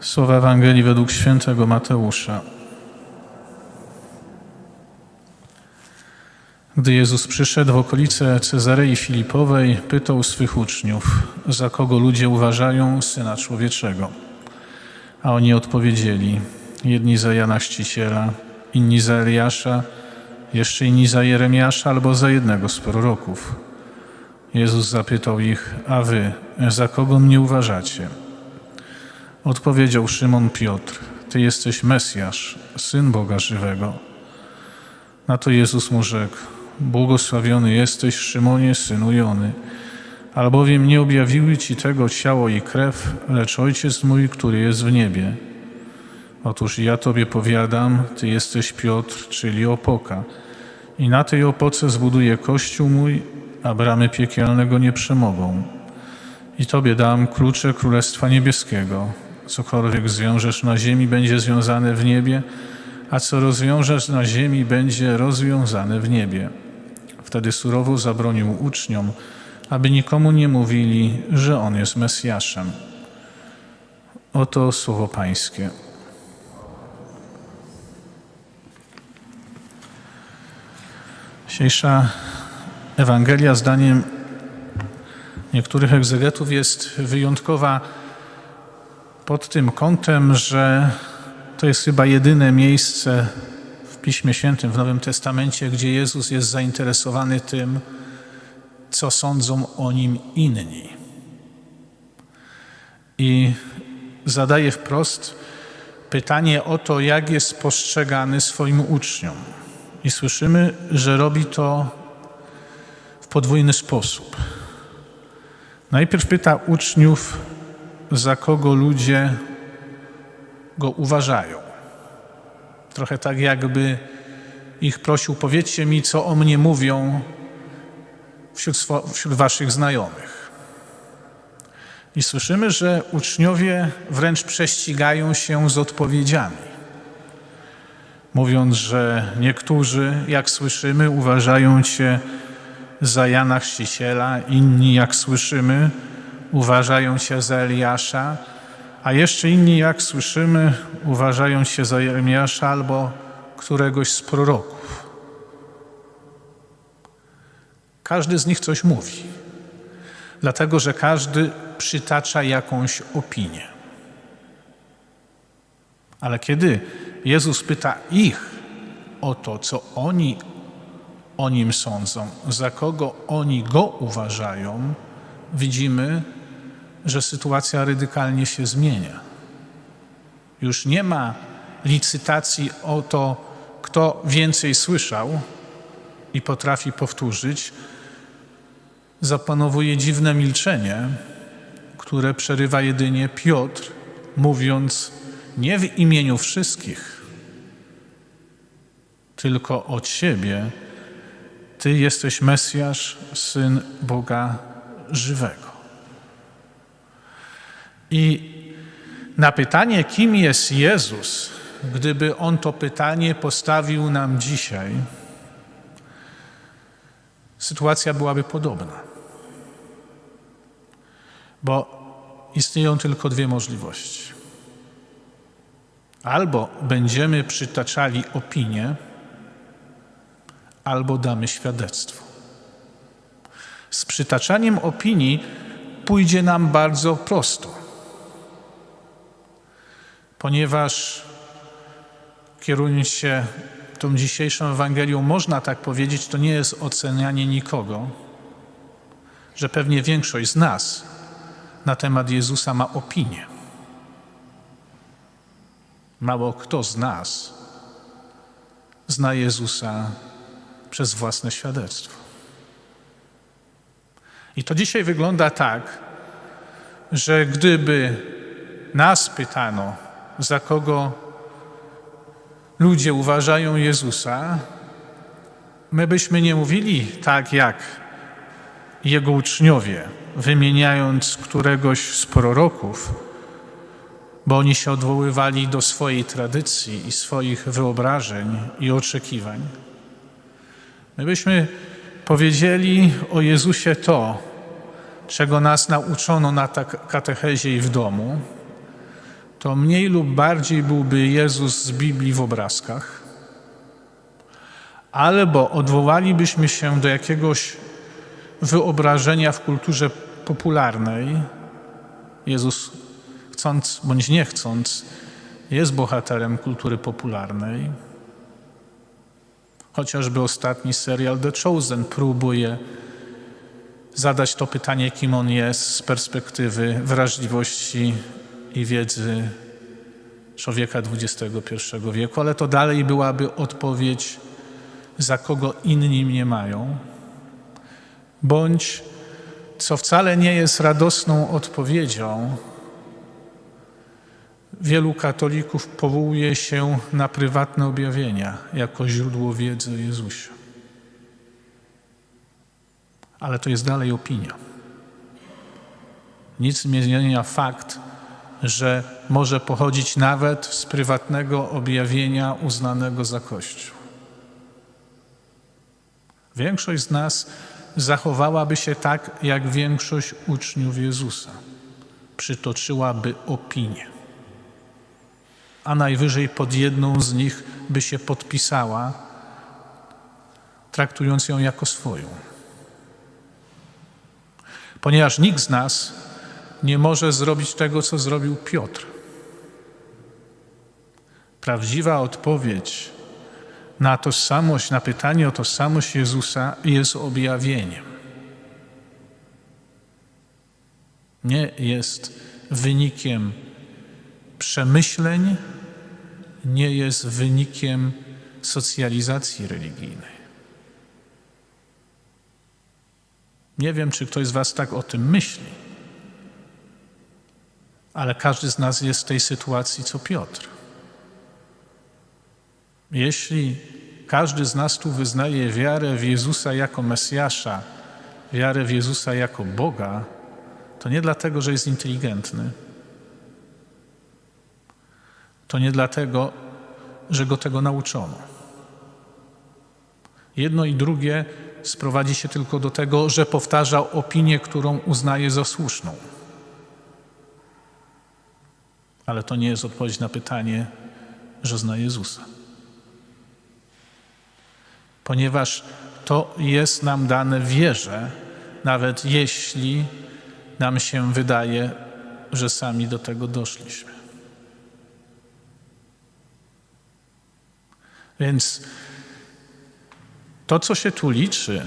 Słowa Ewangelii według świętego Mateusza. Gdy Jezus przyszedł w okolice Cezarei Filipowej, pytał swych uczniów, za kogo ludzie uważają Syna Człowieczego. A oni odpowiedzieli, jedni za Jana Chrzciciela, inni za Eliasza, jeszcze inni za Jeremiasza albo za jednego z proroków. Jezus zapytał ich, a wy, za kogo mnie uważacie? Odpowiedział Szymon Piotr, ty jesteś Mesjasz, Syn Boga żywego. Na to Jezus mu rzekł, błogosławiony jesteś Szymonie, synu Jony, albowiem nie objawiły ci tego ciało i krew, lecz Ojciec mój, który jest w niebie. Otóż ja tobie powiadam, ty jesteś Piotr, czyli opoka, i na tej opoce zbuduję kościół mój, a bramy piekielnego nie przemogą. I Tobie dam klucze Królestwa Niebieskiego. Cokolwiek zwiążesz na ziemi, będzie związane w niebie, a co rozwiążesz na ziemi, będzie rozwiązane w niebie. Wtedy surowo zabronił uczniom, aby nikomu nie mówili, że On jest Mesjaszem. Oto słowo Pańskie. Dzisiejsza Ewangelia, zdaniem niektórych egzegetów, jest wyjątkowa pod tym kątem, że to jest chyba jedyne miejsce w Piśmie Świętym, w Nowym Testamencie, gdzie Jezus jest zainteresowany tym, co sądzą o nim inni. I zadaje wprost pytanie o to, jak jest postrzegany swoim uczniom. I słyszymy, że robi to podwójny sposób. Najpierw pyta uczniów, za kogo ludzie go uważają. Trochę tak, jakby ich prosił: Powiedzcie mi, co o mnie mówią wśród, wśród waszych znajomych. I słyszymy, że uczniowie wręcz prześcigają się z odpowiedziami mówiąc, że niektórzy, jak słyszymy, uważają Cię za Jana Chrzciciela, inni, jak słyszymy, uważają Cię za Eliasza, a jeszcze inni, jak słyszymy, uważają Cię za Jeremiasza albo któregoś z proroków. Każdy z nich coś mówi, dlatego że każdy przytacza jakąś opinię. Ale kiedy Jezus pyta ich o to, co oni o nim sądzą, za kogo oni go uważają, widzimy, że sytuacja radykalnie się zmienia. Już nie ma licytacji o to, kto więcej słyszał i potrafi powtórzyć. Zapanowuje dziwne milczenie, które przerywa jedynie Piotr, mówiąc, nie w imieniu wszystkich, tylko od siebie. Ty jesteś Mesjasz, syn Boga żywego. I na pytanie, kim jest Jezus, gdyby on to pytanie postawił nam dzisiaj, sytuacja byłaby podobna. Bo istnieją tylko dwie możliwości. Albo będziemy przytaczali opinię, albo damy świadectwo. Z przytaczaniem opinii pójdzie nam bardzo prosto, ponieważ kierując się tą dzisiejszą Ewangelią, można tak powiedzieć, to nie jest ocenianie nikogo, że pewnie większość z nas na temat Jezusa ma opinię. Mało kto z nas zna Jezusa przez własne świadectwo. I to dzisiaj wygląda tak, że gdyby nas pytano, za kogo ludzie uważają Jezusa, my byśmy nie mówili tak jak jego uczniowie, wymieniając któregoś z proroków, bo oni się odwoływali do swojej tradycji i swoich wyobrażeń i oczekiwań. My byśmy powiedzieli o Jezusie to, czego nas nauczono na tak- katechezie i w domu, to mniej lub bardziej byłby Jezus z Biblii w obrazkach, albo odwołalibyśmy się do jakiegoś wyobrażenia w kulturze popularnej. Jezus, chcąc bądź nie chcąc, jest bohaterem kultury popularnej. Chociażby ostatni serial The Chosen próbuje zadać to pytanie, kim on jest z perspektywy wrażliwości i wiedzy człowieka XXI wieku, ale to dalej byłaby odpowiedź, za kogo inni mnie mają, bądź co wcale nie jest radosną odpowiedzią, wielu katolików powołuje się na prywatne objawienia jako źródło wiedzy o Jezusie. Ale to jest dalej opinia. Nic nie zmienia fakt, że może pochodzić nawet z prywatnego objawienia uznanego za Kościół. Większość z nas zachowałaby się tak, jak większość uczniów Jezusa. Przytoczyłaby opinię. A najwyżej pod jedną z nich by się podpisała, traktując ją jako swoją. Ponieważ nikt z nas nie może zrobić tego, co zrobił Piotr. Prawdziwa odpowiedź na tożsamość, na pytanie o tożsamość Jezusa jest objawieniem. Nie jest wynikiem przemyśleń, nie jest wynikiem socjalizacji religijnej. Nie wiem, czy ktoś z Was tak o tym myśli, ale każdy z nas jest w tej sytuacji, co Piotr. Jeśli każdy z nas tu wyznaje wiarę w Jezusa jako Mesjasza, wiarę w Jezusa jako Boga, to nie dlatego, że jest inteligentny. To nie dlatego, że go tego nauczono. Jedno i drugie sprowadzi się tylko do tego, że powtarzał opinię, którą uznaje za słuszną. Ale to nie jest odpowiedź na pytanie, że zna Jezusa ponieważ to jest nam dane w wierze, nawet jeśli nam się wydaje, że sami do tego doszliśmy. Więc to, co się tu liczy,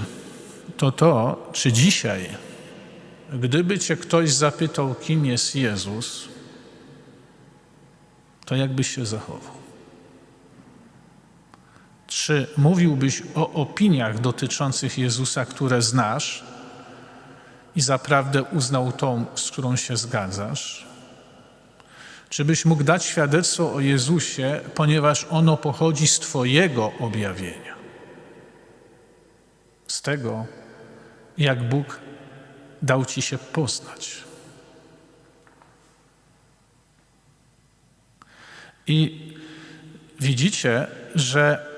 to to, czy dzisiaj, gdyby cię ktoś zapytał, kim jest Jezus, to jakbyś się zachował. Czy mówiłbyś o opiniach dotyczących Jezusa, które znasz i zaprawdę uznał tą, z którą się zgadzasz? Czy byś mógł dać świadectwo o Jezusie, ponieważ ono pochodzi z Twojego objawienia? Z tego, jak Bóg dał Ci się poznać. I widzicie, że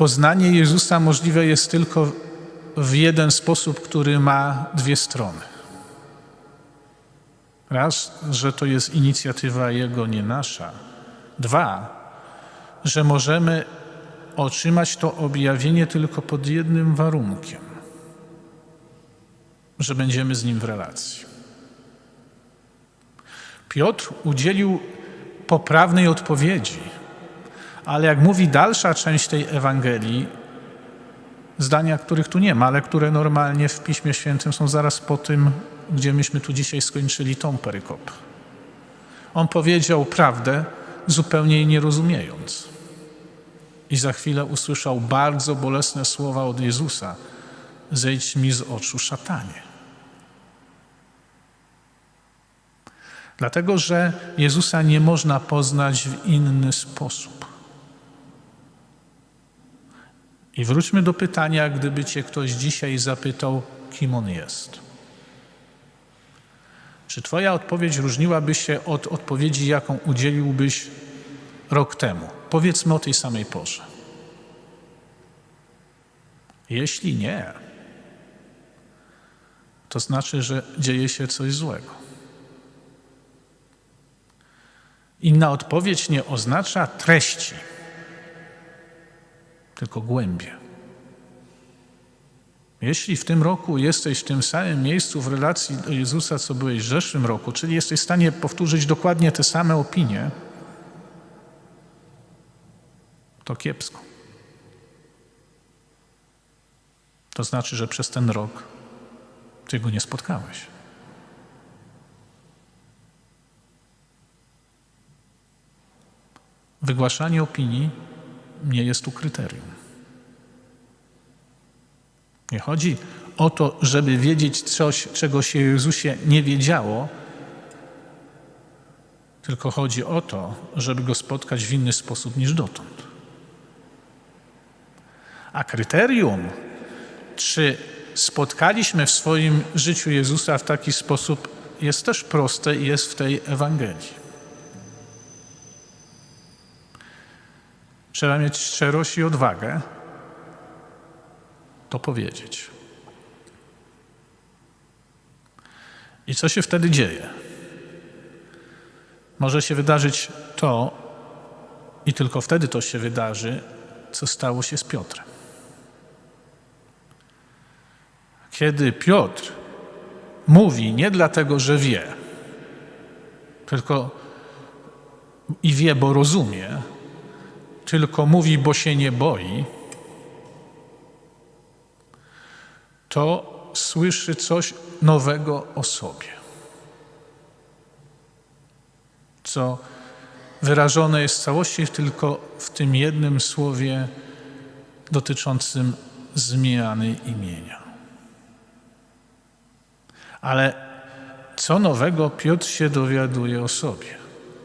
Poznanie Jezusa możliwe jest tylko w jeden sposób, który ma dwie strony. Raz, że to jest inicjatywa Jego, nie nasza. Dwa, że możemy otrzymać to objawienie tylko pod jednym warunkiem, że będziemy z Nim w relacji. Piotr udzielił poprawnej odpowiedzi ale jak mówi dalsza część tej Ewangelii, zdania, których tu nie ma, ale które normalnie w Piśmie Świętym są zaraz po tym, gdzie myśmy tu dzisiaj skończyli tą perykopę. On powiedział prawdę, zupełnie jej nie rozumiejąc. I za chwilę usłyszał bardzo bolesne słowa od Jezusa: Zejdź mi z oczu, szatanie. Dlatego, że Jezusa nie można poznać w inny sposób. I wróćmy do pytania, gdyby Cię ktoś dzisiaj zapytał, kim On jest. Czy Twoja odpowiedź różniłaby się od odpowiedzi, jaką udzieliłbyś rok temu? Powiedzmy o tej samej porze. Jeśli nie, to znaczy, że dzieje się coś złego. Inna odpowiedź nie oznacza treści, tylko głębie. Jeśli w tym roku jesteś w tym samym miejscu w relacji do Jezusa, co byłeś w zeszłym roku, czyli jesteś w stanie powtórzyć dokładnie te same opinie, to kiepsko. To znaczy, że przez ten rok ty go nie spotkałeś. Wygłaszanie opinii nie jest tu kryterium. Nie chodzi o to, żeby wiedzieć coś, czego się Jezusie nie wiedziało, tylko chodzi o to, żeby go spotkać w inny sposób niż dotąd. A kryterium, czy spotkaliśmy w swoim życiu Jezusa w taki sposób, jest też proste i jest w tej Ewangelii. Trzeba mieć szczerość i odwagę to powiedzieć. I co się wtedy dzieje? Może się wydarzyć to, i tylko wtedy to się wydarzy, co stało się z Piotrem. Kiedy Piotr mówi nie dlatego, że wie, tylko i wie, bo rozumie, tylko mówi, bo się nie boi, to słyszy coś nowego o sobie. Co wyrażone jest w całości tylko w tym jednym słowie dotyczącym zmiany imienia. Ale co nowego Piotr się dowiaduje o sobie,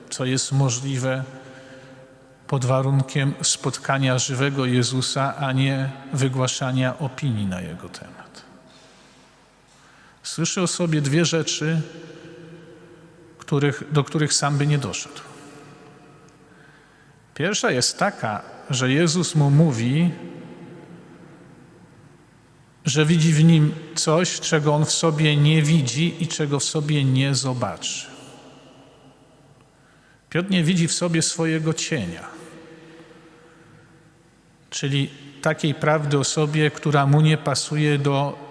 co jest możliwe pod warunkiem spotkania żywego Jezusa, a nie wygłaszania opinii na jego temat. Słyszy o sobie dwie rzeczy, których, do których sam by nie doszedł. Pierwsza jest taka, że Jezus mu mówi, że widzi w nim coś, czego on w sobie nie widzi i czego w sobie nie zobaczy. Piotr nie widzi w sobie swojego cienia, czyli takiej prawdy o sobie, która mu nie pasuje do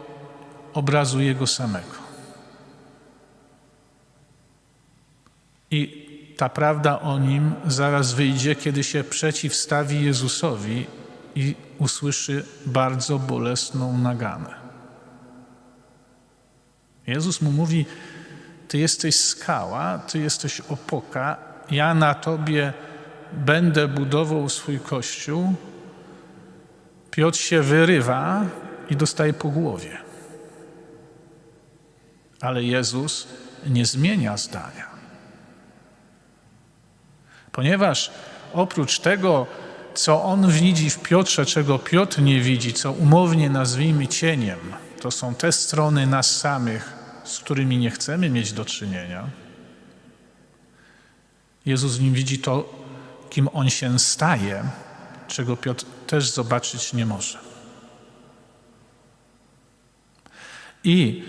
obrazu jego samego. I ta prawda o nim zaraz wyjdzie, kiedy się przeciwstawi Jezusowi i usłyszy bardzo bolesną naganę. Jezus mu mówi: Ty jesteś skała, ty jesteś opoka, ja na tobie będę budował swój kościół. Piotr się wyrywa i dostaje po głowie. Ale Jezus nie zmienia zdania. Ponieważ oprócz tego, co on widzi w Piotrze, czego Piotr nie widzi, co umownie nazwijmy cieniem, to są te strony nas samych, z którymi nie chcemy mieć do czynienia. Jezus w nim widzi to, kim on się staje, czego Piotr też zobaczyć nie może. I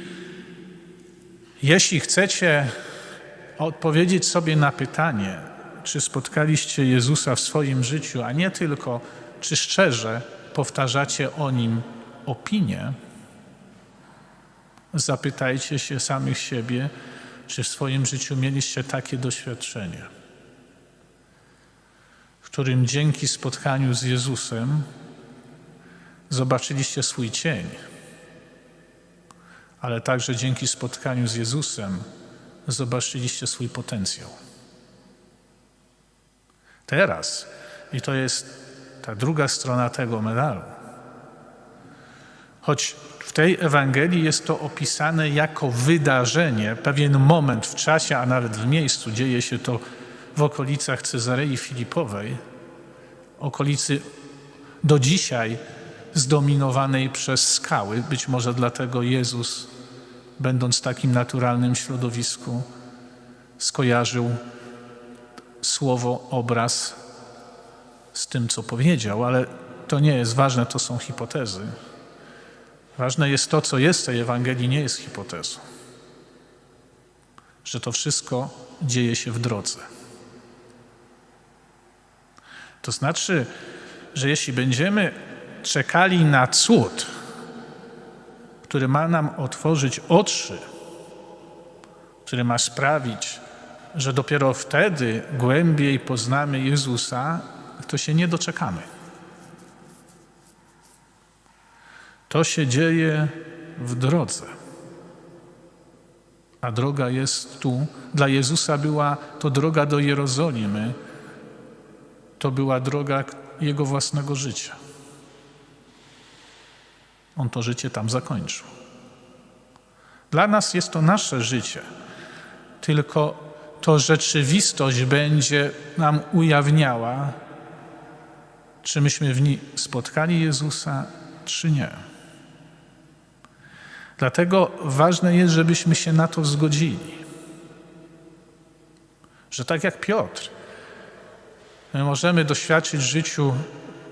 jeśli chcecie odpowiedzieć sobie na pytanie, czy spotkaliście Jezusa w swoim życiu, a nie tylko, czy szczerze powtarzacie o nim opinię, zapytajcie się samych siebie, czy w swoim życiu mieliście takie doświadczenie, w którym dzięki spotkaniu z Jezusem zobaczyliście swój cień, ale także dzięki spotkaniu z Jezusem zobaczyliście swój potencjał. Teraz, i to jest ta druga strona tego medalu, choć w tej Ewangelii jest to opisane jako wydarzenie, pewien moment w czasie, a nawet w miejscu, dzieje się to w okolicach Cezarei Filipowej, okolicy do dzisiaj zdominowanej przez skały. Być może dlatego Jezus, będąc w takim naturalnym środowisku, skojarzył słowo, obraz z tym, co powiedział, ale to nie jest ważne, to są hipotezy. Ważne jest to, co jest w tej Ewangelii, nie jest hipotezą. Że to wszystko dzieje się w drodze. To znaczy, że jeśli będziemy czekali na cud, który ma nam otworzyć oczy, który ma sprawić, że dopiero wtedy głębiej poznamy Jezusa, to się nie doczekamy. To się dzieje w drodze. A droga jest tu. Dla Jezusa była to droga do Jerozolimy. To była droga Jego własnego życia. On to życie tam zakończył. Dla nas jest to nasze życie, tylko to rzeczywistość będzie nam ujawniała, czy myśmy w niej spotkali Jezusa, czy nie. Dlatego ważne jest, żebyśmy się na to zgodzili. Że tak jak Piotr, my możemy doświadczyć w życiu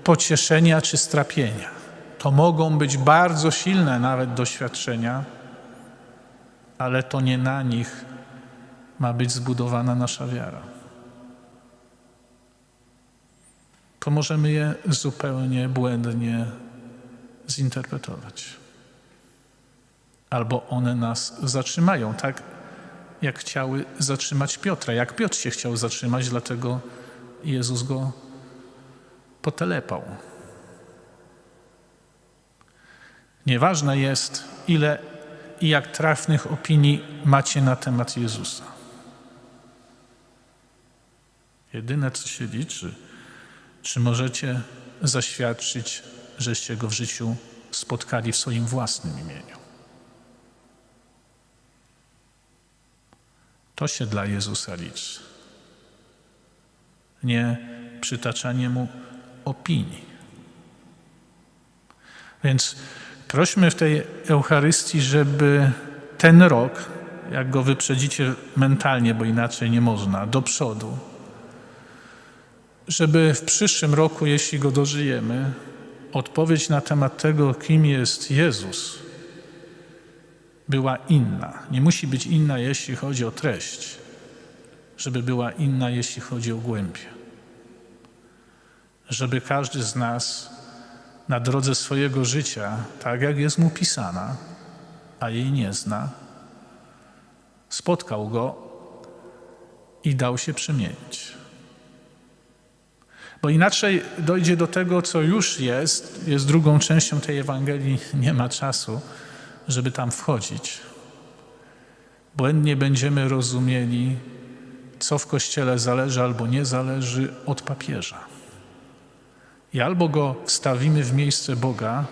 pocieszenia czy strapienia. To mogą być bardzo silne nawet doświadczenia, ale to nie na nich ma być zbudowana nasza wiara. To możemy je zupełnie błędnie zinterpretować. Albo one nas zatrzymają, tak jak chciały zatrzymać Piotra. Jak Piotr się chciał zatrzymać, dlatego Jezus go potelepał. Nieważne jest, ile i jak trafnych opinii macie na temat Jezusa. Jedyne, co się liczy, czy możecie zaświadczyć, żeście go w życiu spotkali w swoim własnym imieniu. To się dla Jezusa liczy. Nie przytaczanie mu opinii. Więc prośmy w tej Eucharystii, żeby ten rok, jak go wyprzedzicie mentalnie, bo inaczej nie można, do przodu, żeby w przyszłym roku, jeśli go dożyjemy, odpowiedź na temat tego, kim jest Jezus, była inna. Nie musi być inna, jeśli chodzi o treść, żeby była inna, jeśli chodzi o głębię. Żeby każdy z nas na drodze swojego życia, tak jak jest mu pisana, a jej nie zna, spotkał go i dał się przemienić. Bo inaczej dojdzie do tego, co już jest, jest drugą częścią tej Ewangelii, nie ma czasu, żeby tam wchodzić. Błędnie będziemy rozumieli, co w Kościele zależy albo nie zależy od papieża. I albo go wstawimy w miejsce Boga,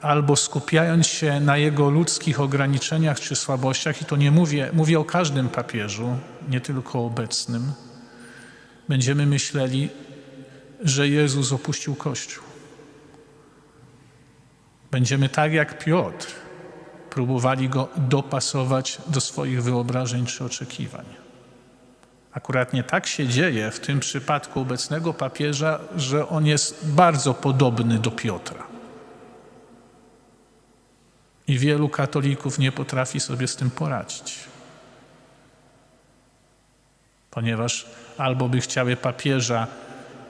albo skupiając się na jego ludzkich ograniczeniach czy słabościach, i to nie mówię, mówię o każdym papieżu, nie tylko obecnym, będziemy myśleli, że Jezus opuścił Kościół. Będziemy tak jak Piotr próbowali go dopasować do swoich wyobrażeń czy oczekiwań. Akurat nie tak się dzieje w tym przypadku obecnego papieża, że on jest bardzo podobny do Piotra. I wielu katolików nie potrafi sobie z tym poradzić. Ponieważ albo by chciały papieża,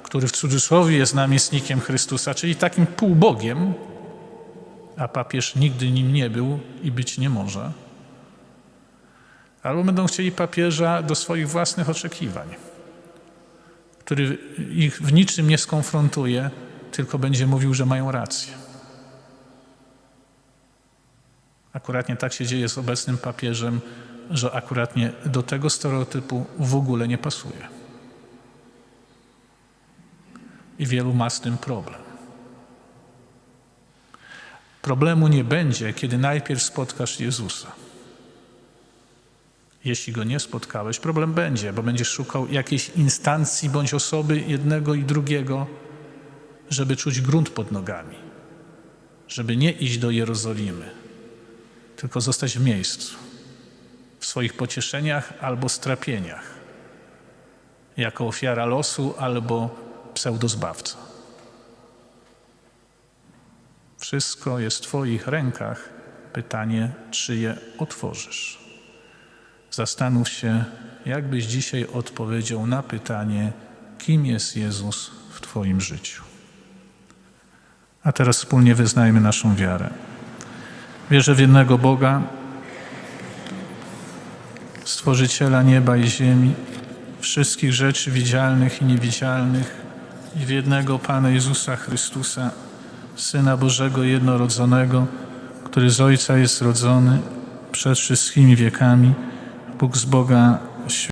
który w cudzysłowie jest namiestnikiem Chrystusa, czyli takim półbogiem, a papież nigdy nim nie był i być nie może. Albo będą chcieli papieża do swoich własnych oczekiwań, który ich w niczym nie skonfrontuje, tylko będzie mówił, że mają rację. Akuratnie tak się dzieje z obecnym papieżem, że akuratnie do tego stereotypu w ogóle nie pasuje. I wielu ma z tym problem. Problemu nie będzie, kiedy najpierw spotkasz Jezusa. Jeśli go nie spotkałeś, problem będzie, bo będziesz szukał jakiejś instancji bądź osoby jednego i drugiego, żeby czuć grunt pod nogami, żeby nie iść do Jerozolimy, tylko zostać w miejscu, w swoich pocieszeniach albo strapieniach, jako ofiara losu albo pseudozbawca. Wszystko jest w Twoich rękach. Pytanie, czy je otworzysz? Zastanów się, jakbyś dzisiaj odpowiedział na pytanie, kim jest Jezus w Twoim życiu. A teraz wspólnie wyznajmy naszą wiarę. Wierzę w jednego Boga, Stworzyciela nieba i ziemi, wszystkich rzeczy widzialnych i niewidzialnych, i w jednego Pana Jezusa Chrystusa, Syna Bożego jednorodzonego, który z Ojca jest rodzony przed wszystkimi wiekami, Bóg z Boga,